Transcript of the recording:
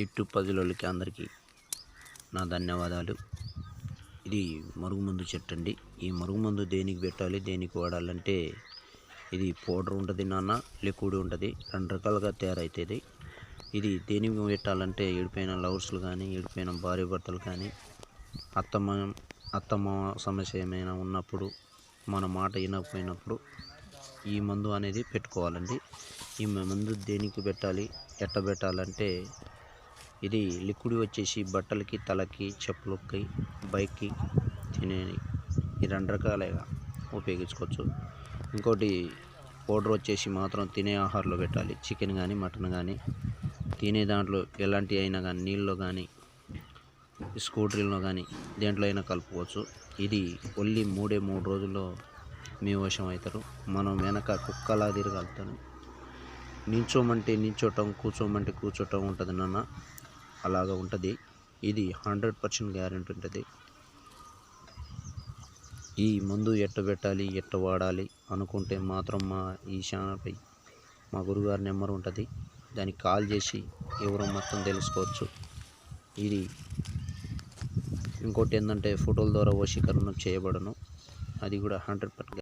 YouTube పదిలోళ్ళకి అందరికీ నా ధన్యవాదాలు. ఇది మరుగుమందు చెట్టు అండి ఈ మరుగుమందు దేనికి పెట్టాలి దేనికి వాడాలంటే ఇది పౌడర్ ఉంటుంది నాన్న లిక్విడ్ ఉంటుంది. రెండు రకాలుగా తయారవుతుంది ఇది దేనికి పెట్టాలంటే ఏడిపోయిన లవర్స్లు కానీ ఏడిపోయిన భార్య భర్తలు కానీ అత్తమ్మ అత్తమ్మ సమస్య ఏమైనా ఉన్నప్పుడు మన మాట వినకపోయినప్పుడు ఈ మందు అనేది పెట్టుకోవాలండి. ఈ మందు దేనికి పెట్టాలి ఎట్ట పెట్టాలంటే ఇది లిక్విడ్ వచ్చేసి బట్టలకి తలకి చెప్పులకి బైక్కి తినే ఈ రెండు రకాలుగా ఉపయోగించుకోవచ్చు. ఇంకోటి పౌడర్ వచ్చేసి మాత్రం తినే ఆహారంలో పెట్టాలి. చికెన్ కానీ మటన్ కానీ తినే దాంట్లో ఎలాంటి అయినా కానీ నీళ్ళలో కానీ స్కూటరీలో కానీ దేంట్లో అయినా కలుపుకోవచ్చు. ఇది ఓన్లీ మూడే మూడు రోజుల్లో మీ వశం అవుతారు మనం వెనక కుక్కలా తిరగలుగుతాను నించోమంటే నించోటం కూర్చోమంటే కూర్చోటం ఉంటుంది నాన్న. అలాగ ఉంటుంది. ఇది హండ్రెడ్ పర్సెంట్ గ్యారెంటీ ఉంటుంది. ఈ మందు ఎట్ట పెట్టాలి ఎట్ట వాడాలి అనుకుంటే మాత్రం మా ఈ ఛానల్పై మా గురుగారి నెంబర్ ఉంటుంది. దానికి కాల్ చేసి ఎవరో మొత్తం తెలుసుకోవచ్చు. ఇది ఇంకోటి ఏంటంటే ఫోటోల ద్వారా వశీకరణ చేయబడను. అది కూడా హండ్రెడ్ పర్సెంట్